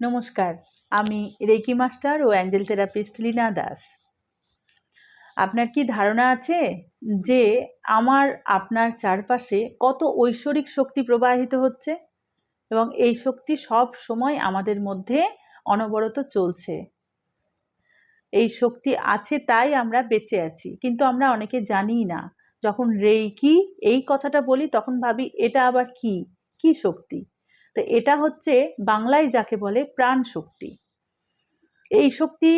নমস্কার, আমি reiki master ও অ্যাঞ্জেল থেরাপিস্ট লীনা দাস। আপনার কি ধারণা আছে যে আমার, আপনার চারপাশে কত ঐশ্বরিক শক্তি প্রবাহিত হচ্ছে? এবং এই শক্তি সব সময় আমাদের মধ্যে অনবরত চলছে। এই শক্তি আছে তাই আমরা বেঁচে আছি, কিন্তু আমরা অনেকে জানিই না। যখন রেইকি এই কথাটা বলি, তখন ভাবি, এটা আবার কি? কি শক্তি? তো এটা হচ্ছে বাংলায় যাকে বলে প্রাণ শক্তি। এই শক্তি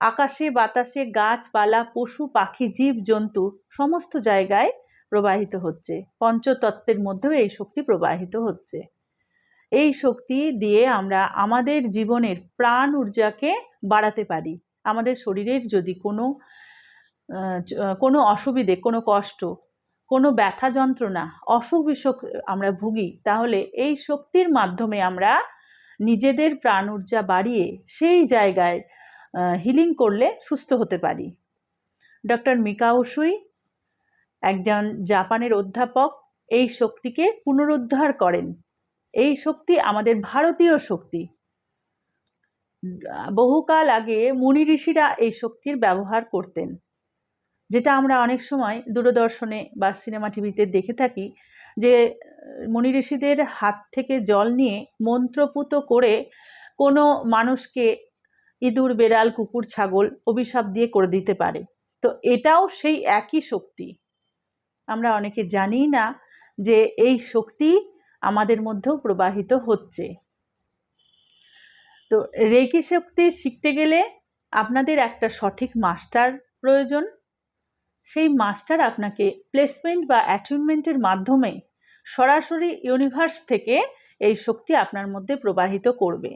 আকাশে, বাতাসে গাছপালা পশু, পাখি, জীব, জন্তু সমস্ত জায়গায় প্রবাহিত হচ্ছে। পঞ্চতত্ত্বের মধ্যেও এই শক্তি প্রবাহিত হচ্ছে। এই শক্তি দিয়ে আমরা আমাদের জীবনের প্রাণ ঊর্জাকে বাড়াতে পারি। আমাদের শরীরের যদি কোনো কোনো অসুবিধে, কোনো কষ্ট কোনো ব্যথা যন্ত্রণা, অসুখ বিসুখ আমরা ভুগি, তাহলে এই শক্তির মাধ্যমে আমরা নিজেদের প্রাণ ঊর্জা বাড়িয়ে সেই জায়গায় হিলিং করলে সুস্থ হতে পারি। ডক্টর মিকাউসুই একজন জাপানের অধ্যাপক, এই শক্তিকে পুনরুদ্ধার করেন। এই শক্তি আমাদের ভারতীয় শক্তি। বহুকাল আগে মুনি ঋষিরা এই শক্তির ব্যবহার করতেন। যেটা আমরা অনেক সময় দূরদর্শনে বা সিনেমা টিভিতে দেখে থাকি যে মনি ঋষিদের হাত থেকে জল নিয়ে মন্ত্রপুত করে কোনো মানুষকে ইঁদুর, বেড়াল, কুকুর, ছাগল অভিশাপ দিয়ে করে দিতে পারে। তো এটাও সেই একই শক্তি। আমরা অনেকে জানি না যে এই শক্তি আমাদের মধ্যেও প্রবাহিত হচ্ছে। তো রেকি শক্তি শিখতে গেলে আপনাদের একটা সঠিক মাস্টার প্রয়োজন। সেই মাস্টার আপনাকে প্লেসমেন্ট বা অ্যাচিভমেন্টের মাধ্যমে সরাসরি ইউনিভার্স থেকে এই শক্তি আপনার মধ্যে প্রবাহিত করবে।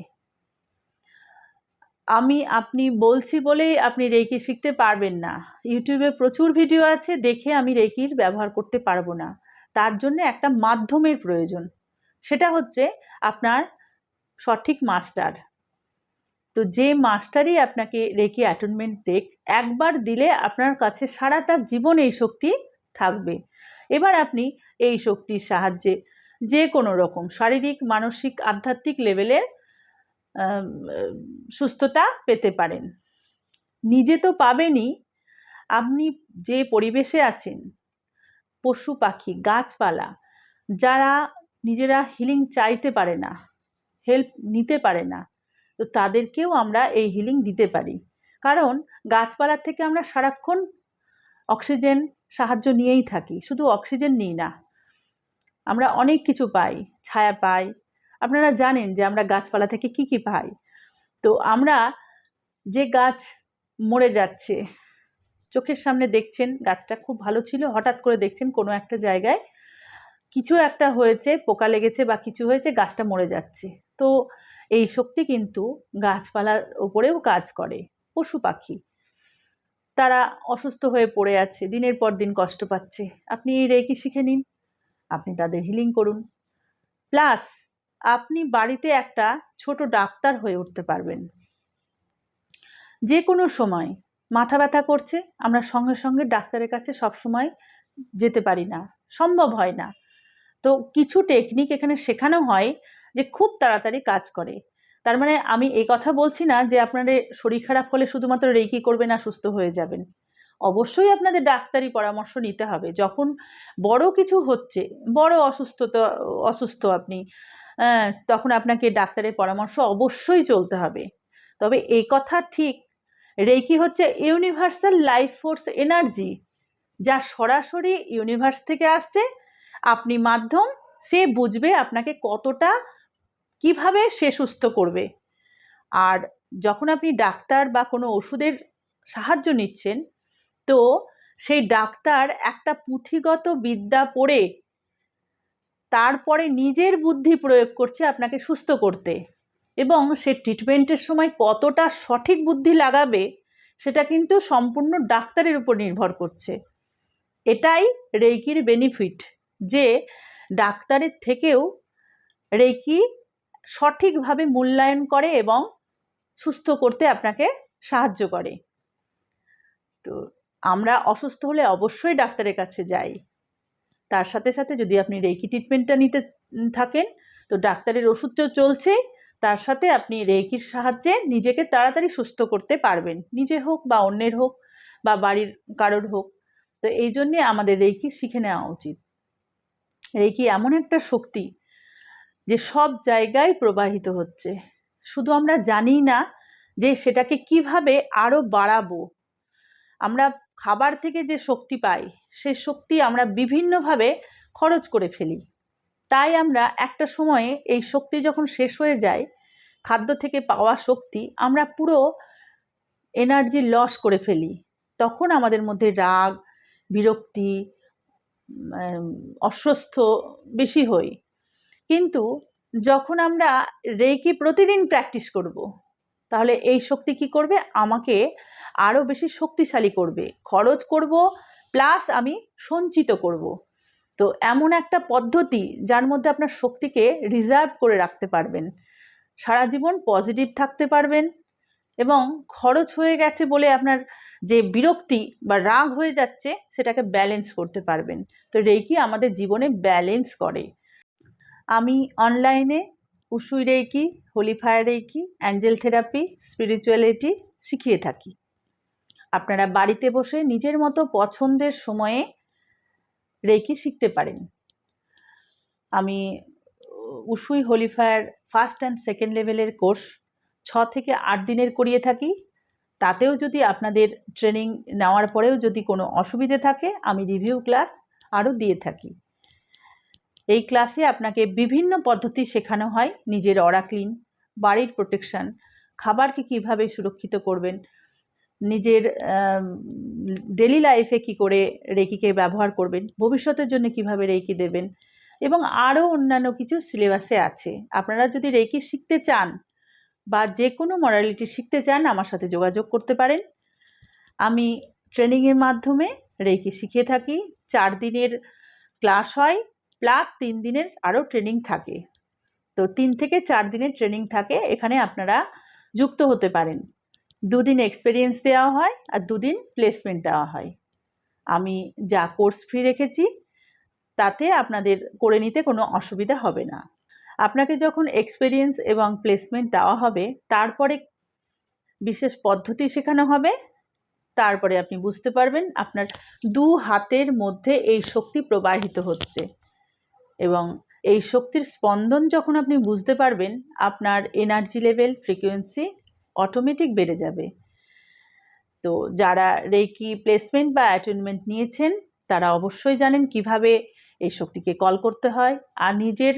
আমি, আপনি বলছি বলেই আপনি রেকি শিখতে পারবেন না। ইউটিউবে প্রচুর ভিডিও আছে, দেখে আমি রেকির ব্যবহার করতে পারব না। তার জন্য একটা মাধ্যমের প্রয়োজন। সেটা হচ্ছে আপনার সঠিক মাস্টার। তো যে মাস্টারই আপনাকে রেকি অ্যাটেনমেন্ট দেখ, একবার দিলে আপনার কাছে সারাটা জীবন এই শক্তি থাকবে। এবার আপনি এই শক্তির সাহায্যে যে কোনো রকম শারীরিক, মানসিক, আধ্যাত্মিক লেভেলের সুস্থতা পেতে পারেন। নিজে তো পাবেনই। আপনি যে পরিবেশে আছেন, পশু পাখি, গাছপালা, যারা নিজেরা হিলিং চাইতে পারে না হেল্প নিতে পারে না তো তাদেরকেও আমরা এই হিলিং দিতে পারি। কারণ গাছপালার থেকে আমরা সারাক্ষণ অক্সিজেন সাহায্য নিয়েই থাকি, শুধু অক্সিজেন নিই না। আমরা অনেক কিছু পাই, ছায়া পাই। আপনারা জানেন যে আমরা গাছপালা থেকে কি কি পাই। তো আমরা যে গাছ মরে যাচ্ছে, চোখের সামনে দেখছেন, গাছটা খুব ভালো ছিল, হঠাৎ করে দেখছেন কোনো একটা জায়গায় কিছু একটা হয়েছে, পোকা লেগেছে বা কিছু হয়েছে, গাছটা মরে যাচ্ছে। তো এই শক্তি কিন্তু গাছপালার ওপরেও কাজ করে, পশু পাখি। তারা অসুস্থ হয়ে পড়ে আছে, দিনের পর দিন কষ্ট পাচ্ছে। আপনি রেকি শিখে নিন, আপনি তাদের হিলিং করুন। প্লাস আপনি বাড়িতে একটা ছোট ডাক্তার হয়ে উঠতে পারবেন। যে কোনো সময় মাথা ব্যথা করছে, আমরা সঙ্গে সঙ্গে ডাক্তারের কাছে সব সময় যেতে পারি না, সম্ভব হয় না। তো কিছু টেকনিক এখানে শেখানো হয় যে খুব তাড়াতাড়ি কাজ করে। তার মানে আমি এই কথা বলছি না যে আপনাদের শরীর খারাপ হলে শুধুমাত্র রেকি করবেন আর সুস্থ হয়ে যাবেন। অবশ্যই আপনাদের ডাক্তারি পরামর্শ নিতে হবে। যখন বড় কিছু হচ্ছে, বড় অসুস্থতা, অসুস্থ আপনি তখন আপনাকে ডাক্তারের পরামর্শ অবশ্যই চলতে হবে। তবে এই কথা ঠিক রেকি হচ্ছে ইউনিভার্সাল লাইফ ফোর্স এনার্জি, যা সরাসরি ইউনিভার্স থেকে আসছে, আপনি মাধ্যম, সে বুঝবে আপনাকে কতটা কীভাবে সে সুস্থ করবে? আর যখন আপনি ডাক্তার বা কোনো ওষুধের সাহায্য নিচ্ছেন, তো সেই ডাক্তার একটা পুঁথিগত বিদ্যা পড়ে তারপরে নিজের বুদ্ধি প্রয়োগ করছে আপনাকে সুস্থ করতে। এবং সে ট্রিটমেন্টের সময় কতটা সঠিক বুদ্ধি লাগাবে, সেটা কিন্তু সম্পূর্ণ ডাক্তারের উপর নির্ভর করছে। এটাই রেইকির বেনিফিট যে ডাক্তারের থেকেও রেকি সঠিকভাবে মূল্যায়ন করে এবং সুস্থ করতে আপনাকে সাহায্য করে। তো আমরা অসুস্থ হলে অবশ্যই ডাক্তারের কাছে যাই। তার সাথে সাথে যদি আপনি রেকি ট্রিটমেন্টটা নিতে থাকেন, তো ডাক্তারের ওষুধ তো চলছেই, তার সাথে আপনি রেকির সাহায্যে নিজেকে তাড়াতাড়ি সুস্থ করতে পারবেন। নিজে হোক বা অন্যের হোক বা বাড়ির কারোর হোক। তো এই জন্যে আমাদের রেকি শিখে নেওয়া উচিত। রেকি এমন একটা শক্তি যে সব জায়গায় প্রবাহিত হচ্ছে। শুধু আমরা জানি না যে সেটাকে কীভাবে আরও বাড়াবো। আমরা খাবার থেকে যে শক্তি পাই, সে শক্তি আমরা বিভিন্নভাবে খরচ করে ফেলি। তাই আমরা একটা সময়ে এই শক্তি যখন শেষ হয়ে যায়, খাদ্য থেকে পাওয়া শক্তি আমরা পুরো এনার্জি লস করে ফেলি। তখন আমাদের মধ্যে রাগ, বিরক্তি অস্বস্থ বেশি হই কিন্তু যখন আমরা রেকি প্রতিদিন প্র্যাকটিস করব, তাহলে এই শক্তি কি করবে? আমাকে আরও বেশি শক্তিশালী করবে। খরচ করব, প্লাস আমি সঞ্চিত করব। তো এমন একটা পদ্ধতি যার মধ্যে আপনার শক্তিকে রিজার্ভ করে রাখতে পারবেন। সারা জীবন পজিটিভ থাকতে পারবেন এবং খরচ হয়ে গেছে বলে আপনার যে বিরক্তি বা রাগ হয়ে যাচ্ছে, সেটাকে ব্যালেন্স করতে পারবেন। তো রেকি আমাদের জীবনে ব্যালেন্স করে। আমি অনলাইনে Usui reiki holy fire reiki angel therapy, spirituality শিখিয়ে থাকি। আপনারা বাড়িতে বসে নিজের মতো পছন্দের সময়ে রেকি শিখতে পারেন। আমি Usui holy fire first and second লেভেলের কোর্স ছ থেকে আট দিনের করিয়ে থাকি। তাতেও যদি আপনাদের ট্রেনিং নেওয়ার পরেও যদি কোনো অসুবিধে থাকে, আমি রিভিউ ক্লাস আরও দিয়ে থাকি। এই ক্লাসে আপনাকে বিভিন্ন পদ্ধতি শেখানো হয় নিজের অরা ক্লিন বাড়ির প্রোটেকশন খাবারকে কীভাবে সুরক্ষিত করবেন, নিজের ডেলি লাইফে কি করে রেকিকে ব্যবহার করবেন, ভবিষ্যতের জন্য কীভাবে রেকি দেবেন এবং আরও অন্যান্য কিছু সিলেবাসে আছে। আপনারা যদি রেকি শিখতে চান বা যে কোনো মরালিটি শিখতে চান, আমার সাথে যোগাযোগ করতে পারেন। আমি ট্রেনিংয়ের মাধ্যমে রেকি শিখিয়ে থাকি। চার দিনের ক্লাস হয়। প্লাস তিন দিনের আরও ট্রেনিং থাকে। তো তিন থেকে চার দিনের ট্রেনিং থাকে, এখানে আপনারা যুক্ত হতে পারেন। দুদিন এক্সপিরিয়েন্স দেওয়া হয় আর দুদিন প্লেসমেন্ট দেওয়া হয়। আমি যা কোর্স ফি রেখেছি, তাতে আপনাদের করে নিতে কোনো অসুবিধা হবে না। আপনাকে যখন এক্সপিরিয়েন্স এবং প্লেসমেন্ট দেওয়া হবে, তারপরে বিশেষ পদ্ধতি শেখানো হবে, তারপরে আপনি বুঝতে পারবেন আপনার দু হাতের মধ্যে এই শক্তি প্রবাহিত হচ্ছে। এবং এই শক্তির স্পন্দন যখন আপনি বুঝতে পারবেন, আপনার এনার্জি লেভেল ফ্রিকোয়েন্সি অটোমেটিক বেড়ে যাবে। তো যারা রেকি প্লেসমেন্ট বা অ্যাটেনমেন্ট নিয়েছেন, তারা অবশ্যই জানেন কীভাবে এই শক্তিকে কল করতে হয় আর নিজের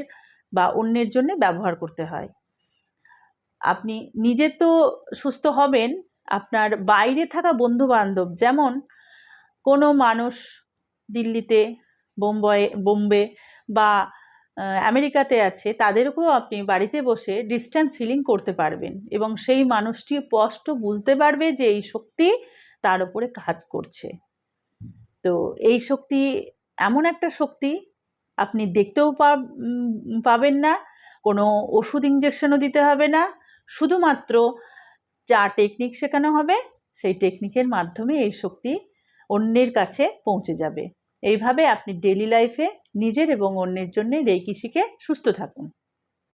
বা অন্যের জন্য ব্যবহার করতে হয়। আপনি নিজে তো সুস্থ হবেন, আপনার বাইরে থাকা বন্ধু বান্ধব যেমন কোনো মানুষ দিল্লিতে বোম্বয়ে বোম্বে বা আমেরিকাতে আছে, তাদেরকেও আপনি বাড়িতে বসে ডিস্ট্যান্স হিলিং করতে পারবেন এবং সেই মানুষটি স্পষ্ট বুঝতে পারবে যে এই শক্তি তার উপরে কাজ করছে। তো এই শক্তি এমন একটা শক্তি আপনি দেখতেও পাবেন না, কোনো ওষুধ ইঞ্জেকশনও দিতে হবে না, শুধুমাত্র যা টেকনিক শেখানো হবে, সেই টেকনিকের মাধ্যমে এই শক্তি অন্যের কাছে পৌঁছে যাবে। এইভাবে আপনি ডেলি লাইফে নিজের এবং অন্যের জন্য রেকি শিখে সুস্থ থাকুন।